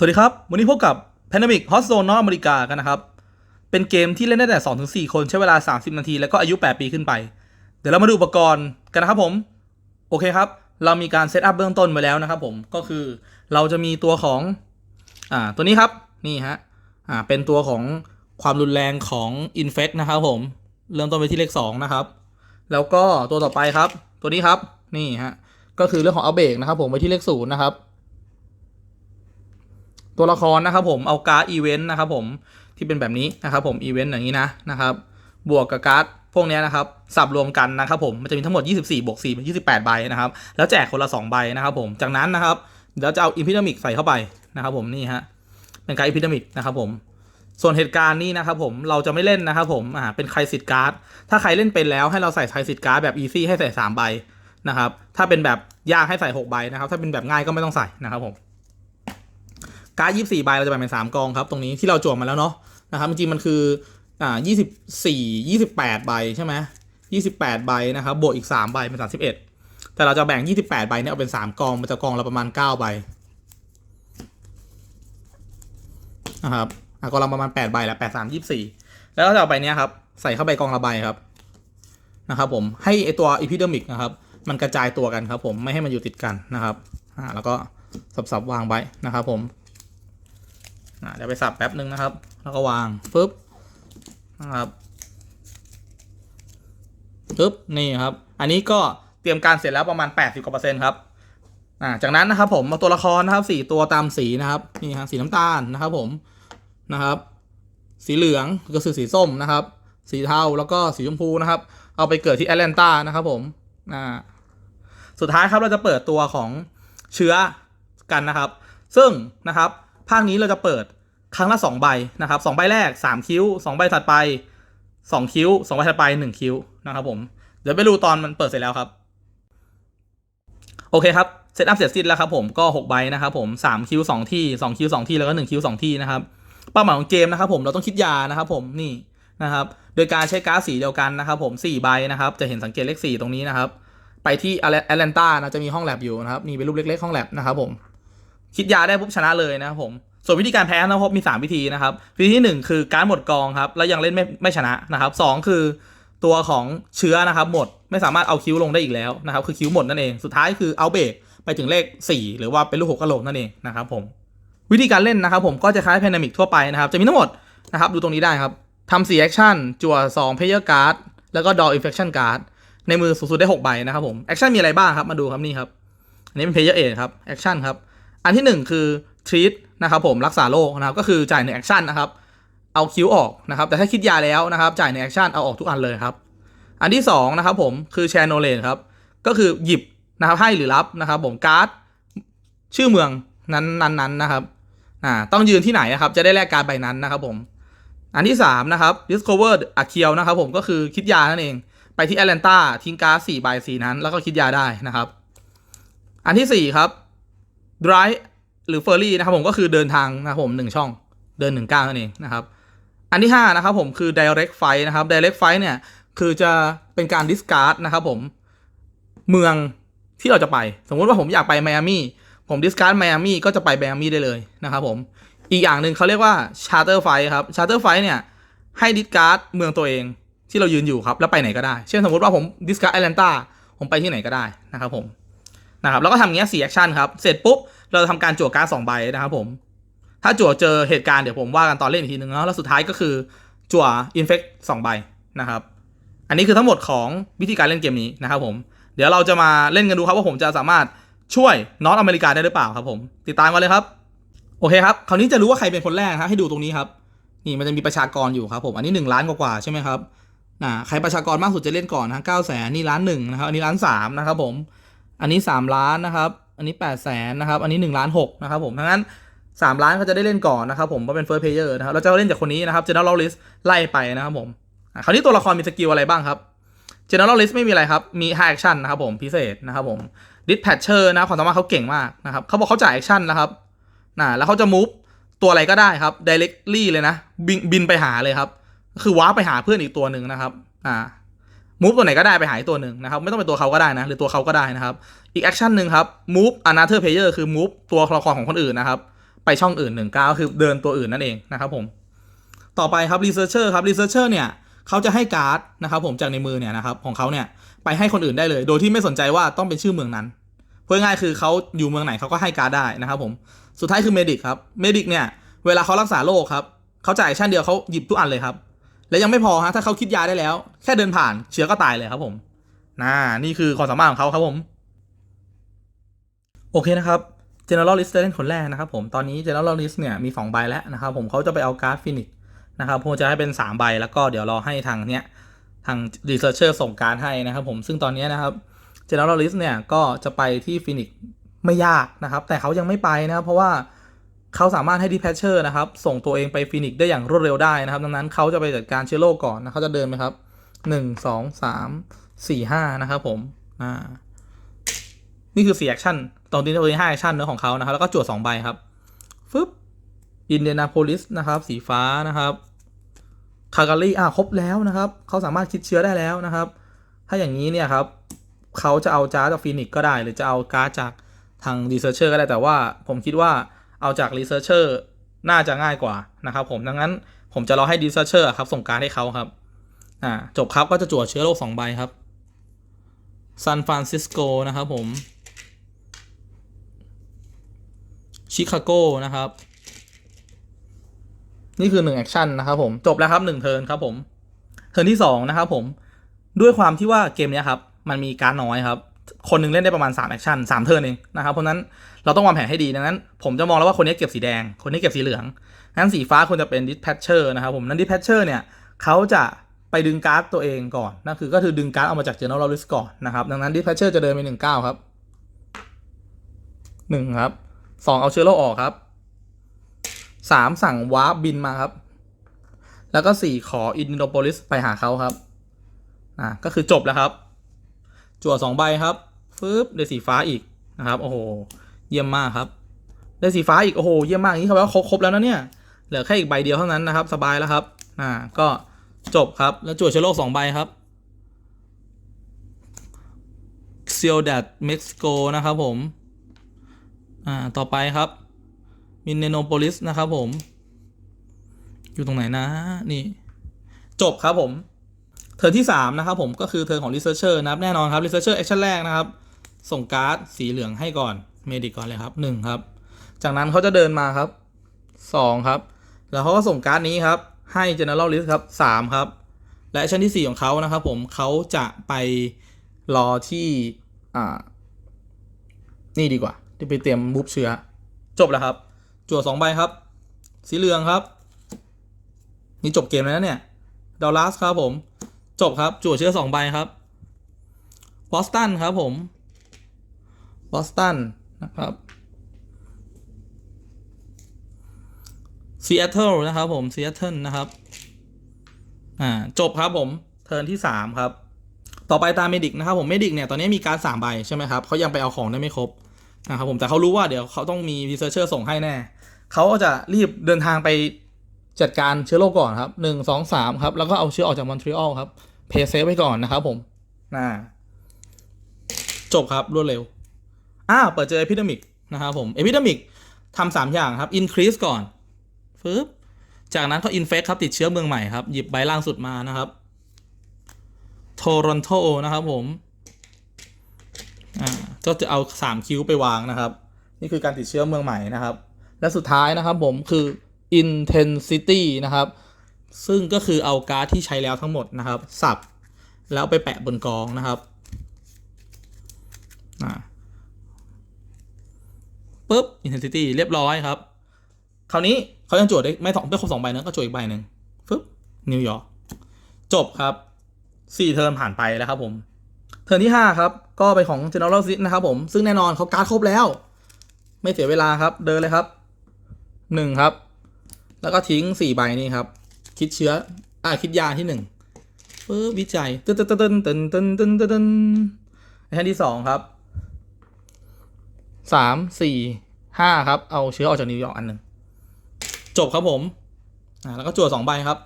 สวัสดีครับ วันนี้พบกับ Pandemic Hot Zone นอตอเมริกากันนะครับ เป็นเกมที่เล่นได้แต่ 2-4 คนใช้เวลา 30 นาที แล้วก็อายุ 8 ปีขึ้นไป เดี๋ยวเรามาดูอุปกรณ์กันนะครับผม โอเคครับ เรามีการเซตอัพเบื้องต้นไว้แล้วนะครับผมก็คือเราจะมีตัวของอ่าตัวนี้ครับ นี่ฮะอ่าเป็นตัวของความรุนแรงของ Infect นะครับผม เริ่มต้นไปที่เลข 2 นะครับ แล้วก็ตัวต่อไปครับ ตัวนี้ครับนี่ฮะก็คือเรื่องของ Outbreak นะครับผมไปที่เลข0นะครับ ตัวละครนะครับผมเอาการ์ดอีเวนต์นะครับผมที่เป็นแบบนี้นะครับผมอีเวนต์อย่างนี้นะนะครับบวกกับการ์ดพวกนี้นะครับสับรวมกันนะครับผมมันจะมีทั้งหมด 24บวก4เป็น28 ใบนะครับแล้วแจกคนละ 2 ใบนะครับผมจากนั้นนะครับเดี๋ยวจะเอาอิมพิดามิกใส่เข้าไปนะครับผมนี่ฮะเป็นการ์ดอิมพิดามิกนะครับผมส่วนเหตุการณ์นี้นะครับผมเราจะไม่เล่นนะครับผมอ่าเป็นใครสิทธิ์การ์ดถ้าใครเล่นเป็นแล้วให้เราใส่ใครสิทธิ์การ์ดแบบอีซี่ให้ใส่ 3 ใบนะครับถ้าเป็นแบบยากให้ใส่ 6 ใบนะครับถ้าเป็นแบบง่ายก็ไม่ต้องใส่นะครับผม การ์ดยี่สี่ใบเราจะแบ่งเป็นสามกองครับ ตรงนี้ที่เราจวดมาแล้วเนาะนะครับจริงๆมันคืออ่ายี่สิบสี่ยี่สิบแปดใบใช่ไหมยี่สิบแปดใบนะครับบวกอีกสามใบเป็นสามสิบเอ็ดแต่เราจะแบ่งยี่สิบแปดใบเนี่ยเอาเป็นสามกองมันจะกองละประมาณเก้าใบนะครับอะกองละประมาณแปดใบละแปดสามยี่สี่แล้วก็จะเอาใบเนี้ยครับใส่เข้าไปกองละใบครับนะครับผมให้ไอตัวอีพิเดมิกนะครับมันกระจายตัวกันครับผมไม่ให้มันอยู่ติดกันนะครับอ่าแล้วก็สับๆวางไว้นะครับผม เดี๋ยวไปสับแป๊บหนึ่งนะครับ แล้วก็วางปึ๊บนะครับปึ๊บนี่ครับ อันนี้ก็เตรียมการเสร็จแล้วประมาณ 80กว่าเปอร์เซ็นต์ครับอ่าจากนั้นนะครับผมมาตัวละครนะครับสี่ตัวตามสีนะครับนี่ฮะสีน้ำตาลนะครับผมนะครับ สีเหลืองก็คือสีส้มนะครับ สีเทาแล้วก็สีชมพูนะครับ เอาไปเกิดที่แอตแลนตานะครับผมอ่าสุดท้ายครับเราจะเปิดตัวของเชื้อกันนะครับ ซึ่งนะครับ ภาคนี้เราจะเปิดครั้งละ 2 ใบนะครับสองใบแรก 3 คิ้ว 2 ใบถัดไป 2 คิ้ว 2 ใบถัดไป 1 คิ้วนะครับผม เดี๋ยวไปดูตอนมันเปิดเสร็จแล้วครับ โอเคครับ เซตอัพเสร็จสิ้นแล้วครับผมก็ 6 ใบนะครับผม3คิ้ว 2 ที่ 2 คิ้ว 2 ที่ แล้วก็ 1 คิ้ว 2 ที่นะครับ เป้าหมายของเกมนะครับผมเราต้องคิดยานะครับผมนี่นะครับ โดยการใช้การ์ดสีเดียวกันนะครับผม4ใบนะครับ จะเห็นสังเกตเลข4ตรงนี้นะครับ ไปที่แอตแลนตานะจะมีห้องแลบอยู่นะครับ นี่เป็นรูปเล็กๆห้องแลบนะครับผม คิดยาได้ปุ๊บชนะเลยนะครับผมส่วนวิธีการแพ้นะครับมี 3 วิธีนะครับ วิธีที่ 1 คือการหมดกองครับแล้วยังเล่นไม่ไม่ชนะนะครับสคือตัวของเชื้อนะครับหมดไม่สามารถเอาคิ้วลงได้อีกแล้วนะครับคือคิ้วหมดนั่นเองสุดท้ายคือเอาเบรกไปถึงเลข 4 หรือว่าเป็นลูกหกกระโหลกนั่นเองนะครับผมวิธีการเล่นนะครับผมก็จะคล้ายแพนดมิกทั่วไปนะครับจะมีทั้งหมดนะครับดูตรงนี้ได้ครับทำ4แอคชั่นจั่ว2เพลเยอร์การ์ดแล้วก็ดออินเฟคชั่นการ์ดในมือสูงสุดได้ 6 ใบนะครับผมแอคชั่นมีอะไรบ้างครับมาดูครับนี่ครับอันนี้เป็นเพลเยอร์เอครับแอคชั่นครับ อันที่ 1 คือ treat นะครับผมรักษาโรคนะครับก็คือจ่ายหนึ่งแอคชั่นนะครับเอาคิ้วออกนะครับแต่ถ้าคิดยาแล้วนะครับจ่ายหนึ่งแอคชั่นเอาออกทุกอันเลยครับอันที่2นะครับผมคือ share knowledge ครับก็คือหยิบนะครับให้หรือรับนะครับผมการ์ดชื่อเมืองนั้นนั้นนั้นนะครับอ่าต้องยืนที่ไหนนะครับจะได้แลกการ์ดใบนั้นนะครับผมอันที่3นะครับ discover a k i l นะครับผมก็คือคิดยานั่นเองไปที่แอตแลนตาทิ้งการ์ดสี่ใบสีนั้น แล้วก็คิดยาได้นะครับ อันที่สี่ครับ drive หรือเฟอร์รี่นะครับผมก็คือเดินทางนะครับผมหนึ่งช่องเดินหนึ่งก้าวนั่นเองนะครับ อันที่ห้านะครับผมคือ direct fight นะครับ direct fight เนี่ยคือจะเป็นการ discard นะครับผมเมืองที่เราจะไป สมมุติว่าผมอยากไปไมอามี่ผม discard ไมอามี่ก็จะไปไมอามี่ได้เลยนะครับผม อีกอย่างหนึ่งเขาเรียกว่า charter fight ครับ charter fight เนี่ยให้ discard เมืองตัวเองที่เรายืนอยู่ครับ แล้วไปไหนก็ได้ เช่นสมมติว่าผม discard Atlanta ผมไปที่ไหนก็ได้นะครับผม นะครับแล้วก็ทำอย่างเงี้ยสี่แอคชั่นครับเสร็จปุ๊บเราจะทำการจั่วการ์ดสองใบนะครับผมถ้าจั่วเจอเหตุการณ์เดี๋ยวผมว่ากันตอนเล่นอีกทีนึงเนาะแล้วสุดท้ายก็คือจั่วอินเฟกสองใบนะครับอันนี้คือทั้งหมดของวิธีการเล่นเกมนี้นะครับผมเดี๋ยวเราจะมาเล่นกันดูครับว่าผมจะสามารถช่วยนอตอเมริกาได้หรือเปล่าครับผมติดตามกันเลยครับโอเคครับคราวนี้จะรู้ว่าใครเป็นคนแรกครับให้ดูตรงนี้ครับนี่มันจะมีประชากรอยู่ครับผมอันนี้หนึ่งล้านกว่าๆใช่ไหมครับอ่าใครประชากรมากสุดจะเล่นก่อนนะเก้าแสนนี่ล้านหนึ่งนะครับอันนี้ล้านสามนะครับผม อันนี้สามล้านนะครับ อันนี้8ปดแสนนะครับ อันนี้1ล้าน6นะครับผมดังนั้น 3 ล้านเขาจะได้เล่นก่อนนะครับผมว่าะเป็น first player นะครับ เราจะเล่นจากคนนี้นะครับ general list ไล่ไปนะครับผมคราวนี้ตัวละครมีสกิลอะไรบ้างครับ general list ไม่มีอะไรครับ มี high action นะครับผมพิเศษนะครับผม dispatcher นะความสามารถเขาเก่งมากนะครับเขาบอกเขาจ่าย action นะครับนะแล้วเขาจะ move ตัวอะไรก็ได้ครับ directly เลยนะบินบินไปหาเลยครับ คือว้าไปหาเพื่อนอีกตัวหนึ่งนะครับ อ่า มูฟตัวไหนก็ได้ไปหาอีกตัวหนึ่งนะครับไม่ต้องเป็นตัวเขาก็ได้นะหรือตัวเขาก็ได้นะครับ อีกแอคชั่นหนึ่งครับ move another player คือ move ตัวละครของคนอื่นนะครับ ไปช่องอื่นหนึ่งก้าวคือเดินตัวอื่นนั่นเองนะครับผมต่อไปครับ researcher ครับ researcher เนี่ยเขาจะให้การ์ดนะครับผมจากในมือเนี่ยนะครับของเขาเนี่ยไปให้คนอื่นได้เลย โดยที่ไม่สนใจว่าต้องเป็นชื่อเมืองนั้นพูดง่ายคือเขาอยู่เมืองไหนเขาก็ให้การ์ดได้นะครับผมสุดท้ายคือ medic ครับ medic เนี่ยเวลาเขารักษาโรคครับเขาจ่ายชั่นเดียวเขาหยิบทุกอันเลยครับ และยังไม่พอฮะถ้าเขาคิดยาได้แล้ว แค่เดินผ่านเชื้อก็ตายเลยครับผมน่านี่คือความสามารถของเขาครับผม โอเคนะครับ General List เล่นคนแรกนะครับผมตอนนี้ General List เนี่ยมี2ใบแล้วนะครับผมเขาจะไปเอาการ์ดฟินิกนะครับผมจะให้เป็น 3 ใบแล้วก็เดี๋ยวรอให้ทางเนี้ยทาง Researcher ส่งการ์ดให้นะครับผมซึ่งตอนนี้นะครับ General List เนี่ยก็จะไปที่ฟินิกไม่ยากนะครับ แต่เขายังไม่ไปนะครับเพราะว่า เขาสามารถให้ Dispatcher นะครับ ส่งตัวเองไปฟินิกได้อย่างรวดเร็วได้นะครับ ดังนั้นเขาจะไปจัดการเชื้อโรคก่อนนะเขาจะเดินไปครับ1 2 3 4 5นะครับผมอ่านี่คือ4แอคชั่นตอนนี้ตัวนี้5แอคชั่นเนื้อของเขานะครับ แล้วก็จวด2ใบครับฟึบอินเดียนาโพลิสนะครับ สีฟ้านะครับคาการีอะครบแล้วนะครับ เขาสามารถคิดเชื้อได้แล้วนะครับ ถ้าอย่างนี้เนี่ยครับเขาจะเอาจ้าจากฟีนิกก็ได้ หรือจะเอาการ์ดจากทางรีเสิร์เชอร์ก็ได้แต่ว่าผมคิดว่า เอาจากรีเสิร์ชเชอร์น่าจะง่ายกว่านะครับผมดังนั้นผมจะรอให้รีเสิร์ชเชอร์ครับส่งการให้เขาครับอ่าจบครับก็จะจวดเชื้อโรค2ใบครับซานฟรานซิสโกนะครับผมชิคาโกนะครับ นี่คือหนึ่งแอคชั่นนะครับผมจบแล้วครับหนึ่งเทิร์นครับผมเทิร์นที่สองนะครับผมด้วยความที่ว่าเกมนี้ครับ มันมีการน้อยครับ คนหนึ่งเล่นได้ประมาณ3แอคชั่น3เทิร์นเองนะครับเพราะนั้นเราต้องวางแผนให้ดีดังนั้น ผมจะมองแล้วว่าคนนี้เก็บสีแดง คนนี้เก็บสีเหลืองงั้นสีฟ้าควรจะเป็น dispatcher นะครับผมนั้น dispatcher เนี่ยเขาจะไปดึงการ์ดตัวเองก่อนนั่นคือก็คือดึงการ์ดเอามาจาก general list ก่อนนะครับดังนั้น dispatcher จะเดินไปหนึ่งเก้าครับหนึ่งครับสองเอาเชื้อโรคออกครับสามสั่งวาร์ปบินมาครับ แล้วก็สี่ขออินโดโปลิสไปหาเขาครับอ่าก็คือจบแล้วครับ จั่วสองใบครับฟึบได้สีฟ้าอีกนะครับโอ้โหเยี่ยมมากครับ ได้สีฟ้าอีกโอ้โหเยี่ยมมากอย่างนี้เขาแปลว่าครบครบแล้วนะเนี่ยเหลือแค่อีกใบเดียวเท่านั้นนะครับ สบายแล้วครับอ่าก็จบครับแล้วจั่วเชื้อโรคสองใบครับเซียลดัตเม็กซิโกนะครับผมอ่าต่อไปครับมินเนโนโปลิสนะครับผม อยู่ตรงไหนนะ นี่ จบครับผม เทิร์นที่ 3 นะครับผมก็คือเทิร์นของ Researcher นะครับแน่นอนครับ Researcher Action แรกนะครับ ส่งการ์ดสีเหลืองให้ก่อนเมดิกก่อนเลยครับ1ครับจากนั้นเขาจะเดินมาครับ 2 ครับ แล้วเขาก็ส่งการ์ดนี้ครับ ให้ General List ครับ3ครับ และแอคชั่นที่ 4 ของเขานะครับผมเขาจะไปรอที่อ่านี่ดีกว่าที่ไปเตรียมบุบเชื้อ จบแล้วครับ จั่วสองใบครับ สีเหลืองครับ นี่จบเกมแล้วเนี่ยดอลลัสครับผม จบครับ จั่วเชื้อสองใบครับบอสตันครับผมบอสตันนะครับซีแอตเทิลนะครับผมซีแอตเทิลนะครับ อ่า จบครับผม เทิร์นที่สามครับ ต่อไปตามเมดิกนะครับผม เมดิกเนี่ย ตอนนี้มีการสามใบใช่ไหมครับ เขายังไปเอาของได้ไม่ครบนะครับผม แต่เขารู้ว่าเดี๋ยวเขาต้องมีรีเสิร์ชเชอร์ส่งให้แน่ เขาก็จะรีบเดินทางไป จัดการเชื้อโรคก่อนครับหนึ่งสองสามครับ แล้วก็เอาเชื้อออกจากมอนทรีออลครับเพย์เซฟไว้ก่อนนะครับผมน่าจบครับรวดเร็วอ้าวเปิดเจอเอพิดมิกนะครับผมเอพิดมิกทำสามอย่างครับอินครีสก่อนฟึบจากนั้นเขาอินเฟคครับ ติดเชื้อเมืองใหม่ครับ หยิบใบล่างสุดมานะครับโทรอนโตนะครับผมอ่าก็จะเอาสามคิ้วไปวางนะครับ นี่คือการติดเชื้อเมืองใหม่นะครับ และสุดท้ายนะครับผมคือ intensity นะครับ ซึ่งก็คือเอาการ์ดที่ใช้แล้วทั้งหมดนะครับ สับ แล้วไปแปะบนกองนะครับปุ๊บ intensity เรียบร้อยครับ คราวนี้เขายังจวดได้ไม่สองไม่ครบสองใบนะก็จวดอีกใบหนึ่งฟึบนิวยอร์กจบครับสี่เทอมผ่านไปแล้วครับผม เทิร์นที่5ครับ ก็ไปของ General s i t นะครับผม ซึ่งแน่นอนเขาการ์ดครบแล้ว ไม่เสียเวลาครับ เดินเลยครับ1ครับ แล้วก็ทิ้ง4ใบนี้ครับ คิดเชื้อ อ่าคิดยาที่1ปึ๊บวิจัยตึ๊ดตึ๊ดตึ๊ดตึ๊ดตึ๊ดตึ๊ดตึ๊ดตึ๊ดชั้นที่2ครับ3 4 5ครับ เอาเชื้อออกจากนิวยอร์กอันหนึ่งจบครับผม อ่าแล้วก็จั่ว2ใบครับ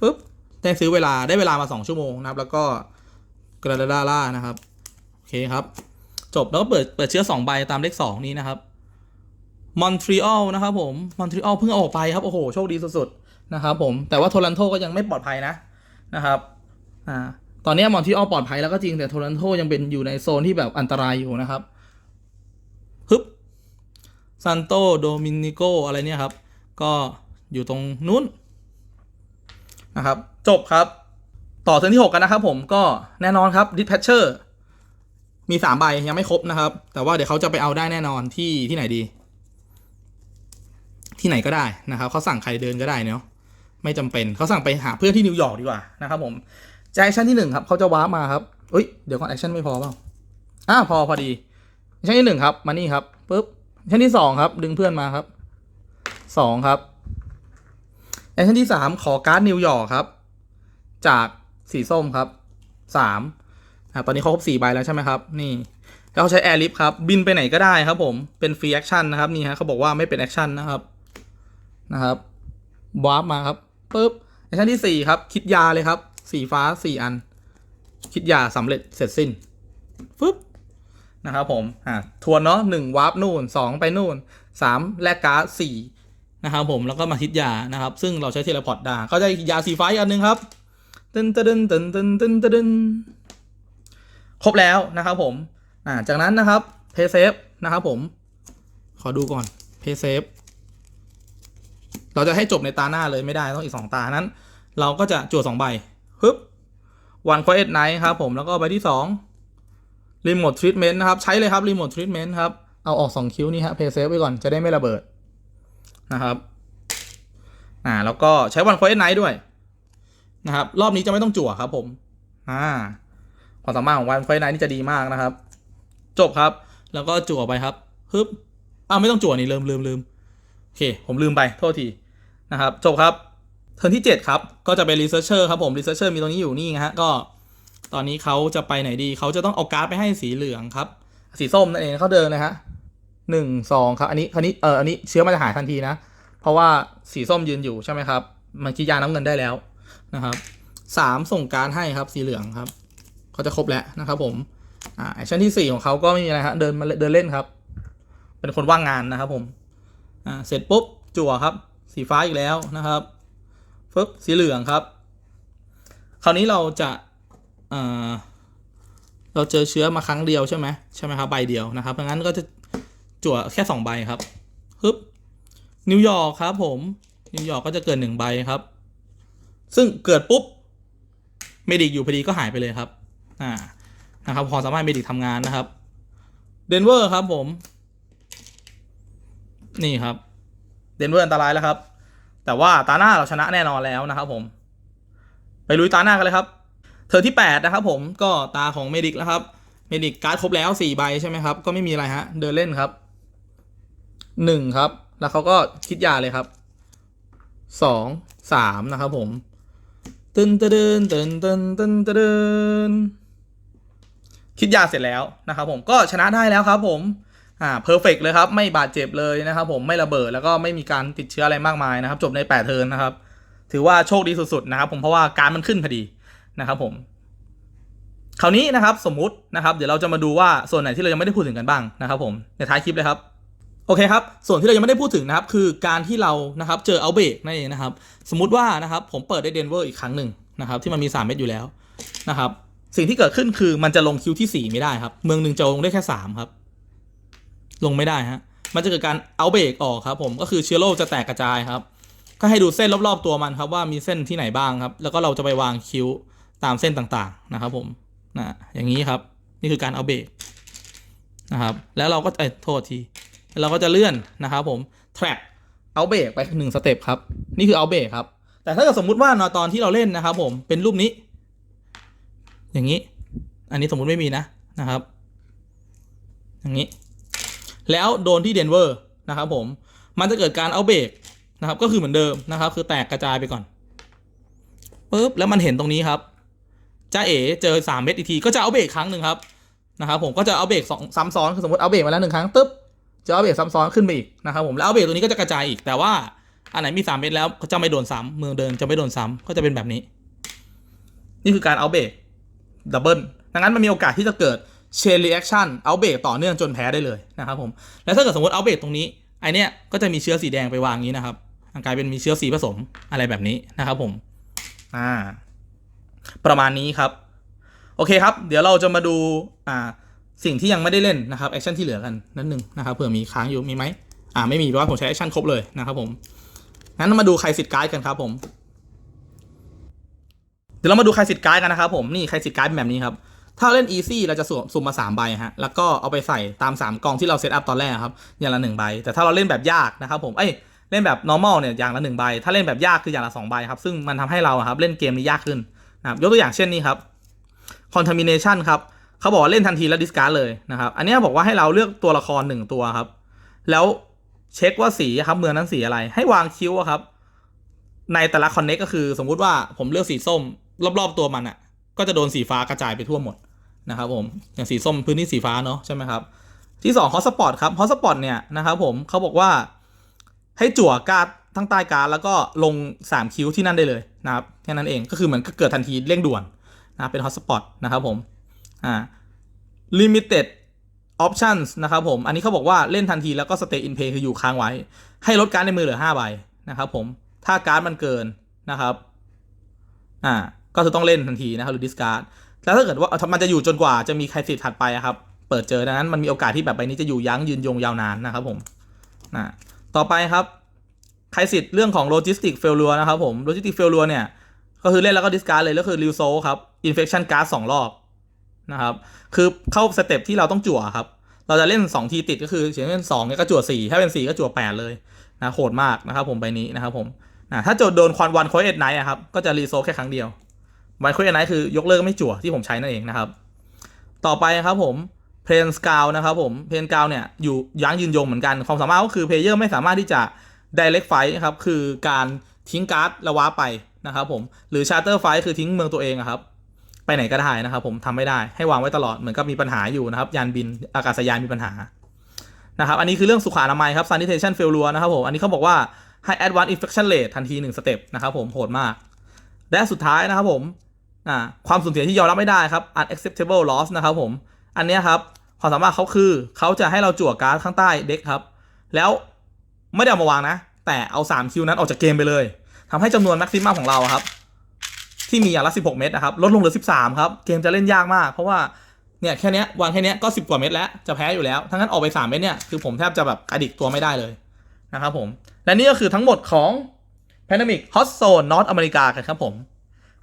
ปึ๊บได้ซื้อเวลาได้เวลามา 2 ชั่วโมงนะครับ แล้วก็กระดาล่านะครับ โอเคครับ จบแล้วก็เปิดเปิดเชื้อ 2 ใบตามเลข 2 นี้นะครับ มอนทรีออลนะครับผมมอนทรีออลเพิ่งเอาออกไปครับ โอ้โห โชคดีสุดๆนะครับผมแต่ว่าโทรันโตก็ยังไม่ปลอดภัยนะนะครับอ่าตอนนี้มอนทรีออลปลอดภัยแล้วก็จริงแต่โทรันโตยังเป็นอยู่ในโซนที่แบบอันตรายอยู่นะครับฮึบซันโตโดมินิโกอะไรเนี่ยครับ ก็อยู่ตรงนู้นนะครับ จบครับ ต่อเซนที่ 6 กันนะครับผมก็แน่นอนครับดิ p แพชเชอร์มีสามใบยังไม่ครบนะครับ แต่ว่าเดี๋ยวเขาจะไปเอาได้แน่นอนที่ที่ไหนดี ที่ไหนก็ได้นะครับเขาสั่งใครเดินก็ได้เนาะไม่จำเป็นเขาสั่งไปหาเพื่อนที่นิวยอร์กดีกว่านะครับผมจะแอคชั่นที่หนึ่งครับเขาจะว้าร์ปมาครับเอ้ยเดี๋ยวก่อนแอคชั่นไม่พอเปล่าอ่าพอพอดีแอคชั่นที่หนึ่งครับมานี่ครับปุ๊บแอคชั่นที่สองครับดึงเพื่อนมาครับสองครับแอคชั่นที่สามขอการ์ดนิวยอร์กครับจากสีส้มครับสามอ่าตอนนี้เขาครบสี่ใบแล้วใช่ไหมครับนี่แล้วเขาใช้แอร์ลิฟครับบินไปไหนก็ได้ครับผมเป็นฟรีแอคชั่นนะครับนี่ฮะเขาบอกว่าไม่เป็นแอคชั่นนะครับ นะครับวาร์ปมาครับปุ๊บแอคชั่นที่สี่ครับ คิดยาเลยครับ สีฟ้าสี่อัน คิดยาสำเร็จเสร็จสิ้นฟึบนะครับผมอ่าทวนเนาะหนึ่งวาร์ปนู่นสองไปนู่นสามแลกการ์ดสี่นะครับผมแล้วก็มาคิดยานะครับ ซึ่งเราใช้เทเลพอร์ตได้เขาจะยาสีฟ้าอีกอันหนึงครับตึนตึนตึนตึนตึนตึนครบแล้วนะครับผมอ่าจากนั้นนะครับเพย์เซฟนะครับผมขอดูก่อนเพย์เซฟ เราจะให้จบในตาหน้าเลยไม่ได้ต้องอีกสองตานั้น เราก็จะจั่วสองใบฮึบวันควอเอ็ดไนท์ครับผมแล้วก็ใบที่สองรีโมททรีทเมนต์นะครับ ใช้เลยครับรีโมททรีทเมนต์ครับ เอาออกสองคิ้วนี่ฮะเพย์เซฟไว้ก่อนจะได้ไม่ระเบิดนะครับอ่าแล้วก็ใช้วันควอเอ็ดไนท์ด้วยนะครับรอบนี้จะไม่ต้องจั่วครับผมอ่าความสามารถของวันไฟไนนี่จะดีมากนะครับ จบครับแล้วก็จั่วไปครับฮึบอ้าวไม่ต้องจั่วนี่ลืมลืมลืมโอเค ผมลืมไป โทษที นะครับ จบครับเทิร์นที่ 7 ครับ ก็จะเป็นรีเสิร์ชเชอร์ครับผมรีเสิร์ชเชอร์มีตรงนี้อยู่นี่นะฮะก็ตอนนี้เขาจะไปไหนดี เขาจะต้องเอาการ์ดไปให้สีเหลืองครับ สีส้มนั่นเองเขาเดินนะฮะหนึ่งสองครับ อันนี้อันนี้เอออันนี้เชื้อมันจะหายทันทีนะ เพราะว่าสีส้มยืนอยู่ใช่ไหมครับ มันคิดยาน้ำเงินได้แล้วนะครับสามส่งการดให้ครับสีเหลืองครับก็จะครบแล้วนะครับ ผมอ่าแอคชั่นที่สี่ของเขาก็ไม่มีอะไรฮะเดินมาเดินเล่นครับ เป็นคนว่างงานนะครับ ผมอ่าเสร็จปุ๊บจั่วครับ สีฟ้าอีกแล้วนะครับฟึบสีเหลืองครับ คราวนี้เราจะอ่าเราเจอเชื้อมาครั้งเดียวใช่ไหมใช่ไหมครับใบเดียวนะครับดังนั้นก็จะจั่วแค่สองใบครับฮึบนิวยอร์กครับผมนิวยอร์กก็จะเกินหนึ่งใบครับ ซึ่งเกิดปุ๊บเมดิกอยู่พอดีก็หายไปเลยครับอ่านะครับความสามารถเมดิกทำงานนะครับเดนเวอร์ครับผม นี่ครับ เดนเวอร์อันตรายแล้วครับ แต่ว่าตาหน้าเราชนะแน่นอนแล้วนะครับผม ไปลุยตาหน้ากันเลยครับ เธอที่แปดนะครับผมก็ตาของเมดิกแล้วครับ เมดิกการ์ดครบแล้วสี่ใบใช่ไหมครับ ก็ไม่มีอะไรฮะ เดินเล่นครับหนึ่งครับ แล้วเขาก็คิดยาเลยครับสองสามนะครับผมตึนตะเดินตึนตึนตึนตะเดินคิดยาเสร็จแล้วนะครับผมก็ชนะได้แล้วครับผม อ่าเพอร์เฟกเลยครับ ไม่บาดเจ็บเลยนะครับผมไม่ระเบิดแล้วก็ไม่มีการติดเชื้ออะไรมากมายนะครับ จบใน 8 เทิร์นนะครับ ถือว่าโชคดีสุดๆนะครับ ผมเพราะว่าการมันขึ้นพอดีนะครับผมคราวนี้นะครับสมมุตินะครับเดี๋ยวเราจะมาดูว่าส่วนไหนที่เรายังไม่ได้พูดถึงกันบ้างนะครับ ผมในท้ายคลิปเลยครับโอเคครับ ส่วนที่เรายังไม่ได้พูดถึงนะครับคือการที่เรานะครับเจอเอาเบรกนั่นเองนะครับ สมมุติว่านะครับผมเปิดได้เดนเวอร์อีกครั้งหนึ่งนะครับที่มันมี 3 เม็ดอยู่แล้วนะครับสิ่งที่เกิดขึ้นคือมันจะลงคิวที่ 4 ไม่ได้ครับ เมืองหนึ่งจะลงได้แค่ 3 ครับ ลงไม่ได้ฮะ มันจะเกิดการเอาเบรกออกครับผม ก็คือเชื้อโรคจะแตกกระจายครับ ก็ให้ดูเส้นรอบๆตัวมันครับว่ามีเส้นที่ไหนบ้างครับ แล้วก็เราจะไปวางคิวตามเส้นต่างๆนะครับผมนะอย่างนี้ครับ นี่คือการเอาเบรกนะครับ แล้วเราก็เอ้โทษทีเราก็จะเลื่อนนะครับผม track เอาเบรกไปหนึ่งสเต็ปครับ นี่คือเอาเบรกครับ แต่ถ้าเกิดสมมุติว่าตอนที่เราเล่นนะครับ ผม เป็นรูปนี้ อย่างนี้ อันนี้สมมุติไม่มีนะนะครับ อย่างนี้ แล้วโดนที่เดนเวอร์นะครับผม มันจะเกิดการเอาเบรกนะครับ ก็คือเหมือนเดิมนะครับ คือแตกกระจายไปก่อนปุ๊บแล้วมันเห็นตรงนี้ครับจ้าเอ๋เจอสามเม็ดอีกทีก็จะเอาเบรกครั้งหนึ่งครับนะครับผมก็จะเอาเบรกสองซ้ำซ้อนคือสมมติเอาเบรกมาแล้วหนึ่งครั้งตึ๊บจะเอาเบรกซ้ำซ้อนขึ้นไปอีกนะครับผมแล้วเอาเบรกตัวนี้ก็จะกระจายอีกแต่ว่าอันไหนมีสามเม็ดแล้วก็จะไม่โดนซ้ำเมืองเดินจะไม่โดนซ้ำก็จะเป็นแบบนี้ นี่คือการเอาเบรกดับเบิลดังนั้นมันมีโอกาสที่จะเกิด เชนรีแอคชั่นเอาเบรกต่อเนื่องจนแพ้ได้เลยนะครับผมแล้วถ้าเกิดสมมติเอาเบรกตรงนี้ไอเนี้ยก็จะมีเชื้อสีแดงไปวางอย่างนี้นะครับกลายเป็นมีเชื้อสีผสมอะไรแบบนี้นะครับผมอ่าประมาณนี้ครับ โอเคครับ เดี๋ยวเราจะมาดูอ่าสิ่งที่ยังไม่ได้เล่นนะครับแอคชั่นที่เหลือกันนั่นหนึ่งนะครับเผื่อมีค้างอยู่มีไหมอ่าไม่มีเพราะว่าผมใช้แอคชั่นครบเลยนะครับผมงั้นมาดูใครสิทธิ์การ์ดกันครับผมเดี๋ยวเรามาดูใครสิทธิ์การ์ดกันนะครับผมนี่ใครสิทธิ์การ์ดแบบนี้ครับ ถ้าเล่น easy เราจะสุ่มสุ่มมา3ใบฮะ แล้วก็เอาไปใส่ตาม 3กองที่เราเซตอัพตอนแรกครับ อย่างละ1ใบ แต่ถ้าเราเล่นแบบยากนะครับผม เอ้ย เล่นแบบ normal เนี่ย อย่างละ1ใบ ถ้าเล่นแบบยากคืออย่างละ2ใบครับ ซึ่งมันทำให้เราครับเล่นเกมนี้ยากขึ้นนะครับ ยกตัวอย่างเช่นนี้ครับ contamination ครับ เขาบอกว่าเล่นทันทีแล้วดิสการ์ดเลยนะครับ อันนี้บอกว่าให้เราเลือกตัวละครหนึ่งตัวครับ แล้วเช็คว่าสีครับเมืองนั้นสีอะไร ให้วางคิ้วครับ ในแต่ละคอนเน็กก็คือ สมมุติว่าผมเลือกสีส้ม รอบๆตัวมันอะ ก็จะโดนสีฟ้ากระจายไปทั่วหมด นะครับผมอย่างสีส้มพื้นที่สีฟ้าเนาะใช่ไหมครับที่สองฮอสปอตครับฮอสปอตเนี่ยนะครับผมเขาบอกว่าให้จั่วการ์ดทั้งใต้การ์ดแล้วก็ลง 3 คิ้วที่นั่นได้เลยนะครับแค่นั้นเองก็คือเหมือนก็เกิดทันทีเร่งด่วนนะเป็นฮอสปอตนะครับผมอ่า limited options นะครับผม อันนี้เขาบอกว่าเล่นทันทีแล้วก็ stay in play คืออยู่ค้างไว้ ให้ลดการในมือเหลือ 5 ใบนะครับผม ถ้าการ์ดมันเกินนะครับ อ่า ก็คือต้องเล่นทันทีนะครับหรือ discard แล้วถ้าเกิดว่ามันจะอยู่จนกว่าจะมีใครสิทธิ์ถัดไปครับ เปิดเจอดังนั้นมันมีโอกาสที่แบบใบนี้จะอยู่ยั้งยืนยงยาวนานนะครับผมนะต่อไปครับใครสิทธิ์เรื่องของ logistic failure นะครับผม logistic failure เนี่ยก็คือเล่นแล้วก็ discard เลยแล้วคือ r e s o ครับ infection card สองรอบนะครับคือเข้าสเต็ปที่เราต้องจั่วครับ เราจะเล่น 2 ทีติดก็คือเฉียงเล่น2เนี่ยก็จั่ว4ถ้าเป็น 4 ก็จั่ว 8 เลยนะโหดมากนะครับผมใบนี้นะครับผมนะถ้าโจโดนควันวันโคเอ็ดไนท์ครับก็จะรีโซแค่ครั้งเดียว วันโคเอไนท์คือยกเลิกไม่จั่วที่ผมใช้นั่นเองนะครับ ต่อไปครับผมเพลนสกาวนะครับผมเพลนกาวเนี่ยอยู่ยั้งยืนยงเหมือนกันความสามารถก็คือเพลเยอร์ไม่สามารถที่จะ direct fight นะครับคือการทิ้งการ์ดล้วว้าไปนะครับผมหรือ charter fight คือทิ้งเมืองตัวเองอะครับไปไหนก็ได้นะครับผมทำไม่ได้ให้วางไว้ตลอดเหมือนกับมีปัญหาอยู่นะครับ ยานบินอากาศยานมีปัญหานะครับอันนี้คือเรื่องสุขอนามัยครับ sanitation failure นะครับผมอันนี้เขาบอกว่าให้ advanced infection rate ทันที 1 สเต็ปนะครับผมโหดมาก และสุดท้ายนะครับผม อ่าความสูญเสียที่ยอมรับไม่ได้ครับ unacceptable loss นะครับผมอันนี้ครับความสามารถเขาคือเขาจะให้เราจั่วการ์ดข้างใต้เด็กครับ แล้วไม่ได้เอามาวางนะ แต่เอา3คิวนั้นออกจากเกมไปเลยทำให้จำนวนแม็กซิมัมของเราครับ ที่มีอย่างละ 16 เม็ดนะครับลดลงเหลือ 13 ครับ เกมจะเล่นยากมาก เพราะว่าเนี่ยแค่นี้วางแค่นี้ก็ 10 กว่าเม็ดแล้วจะแพ้อยู่แล้วทั้งนั้นออกไป 3 เม็ดเนี่ยคือผมแทบจะแบบกระดิกตัวไม่ได้เลยนะครับผมและนี่ก็คือทั้งหมดของ Pandemic Hot Zone North America กันครับผม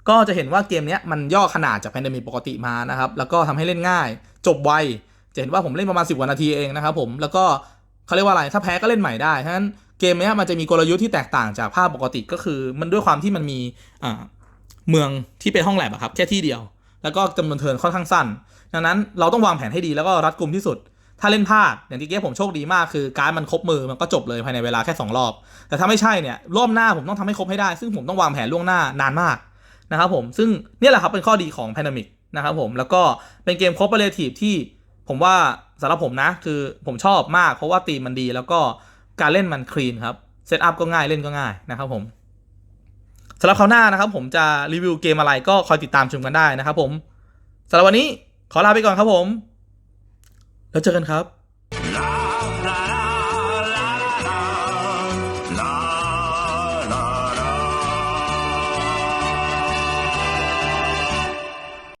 ก็จะเห็นว่าเกมนี้มันย่อขนาดจาก Pandemic ปกติมานะครับ แล้วก็ทำให้เล่นง่าย จบไวจะเห็นว่าผมเล่นประมาณ 10กว่านาทีเองนะครับผม แล้วก็เขาเรียกว่าอะไร ถ้าแพ้ก็เล่นใหม่ได้ฉะนั้นเกมนี้มันจะมีกลยุทธ์ที่แตกต่างจากภาพปกติก็คือ มันด้วยความที่มันมีเมืองที่เป็นห้องแลบอะครับแค่ที่เดียว แล้วก็จำนวนเทิร์นค่อนข้างสั้น ดังนั้นเราต้องวางแผนให้ดีแล้วก็รัดกุมที่สุด ถ้าเล่นพลาดอย่างที่เกี้ผมโชคดีมากคือการมันครบมือมันก็จบเลยภายในเวลาแค่ 2 รอบ แต่ถ้าไม่ใช่เนี่ยรอบหน้าผมต้องทำให้ครบให้ได้ ซึ่งผมต้องวางแผนล่วงหน้านานมาก นะครับผมซึ่งนี่แหละครับเป็นข้อดีของ Pandemic นะครับผมแล้วก็เป็นเกม cooperative ที่ผมว่าสำหรับผมนะคือผมชอบมากเพราะว่าตีมมันดี แล้วก็การเล่นมันคลีนครับเซตอัพก็ง่ายเล่นก็ง่ายนะครับผมสำหรับคราวหน้านะครับ ผมจะรีวิวเกมอะไรก็คอยติดตามชมกันได้นะครับผมสำหรับวันนี้ขอลาไปก่อนครับผม แล้วเจอกันครับ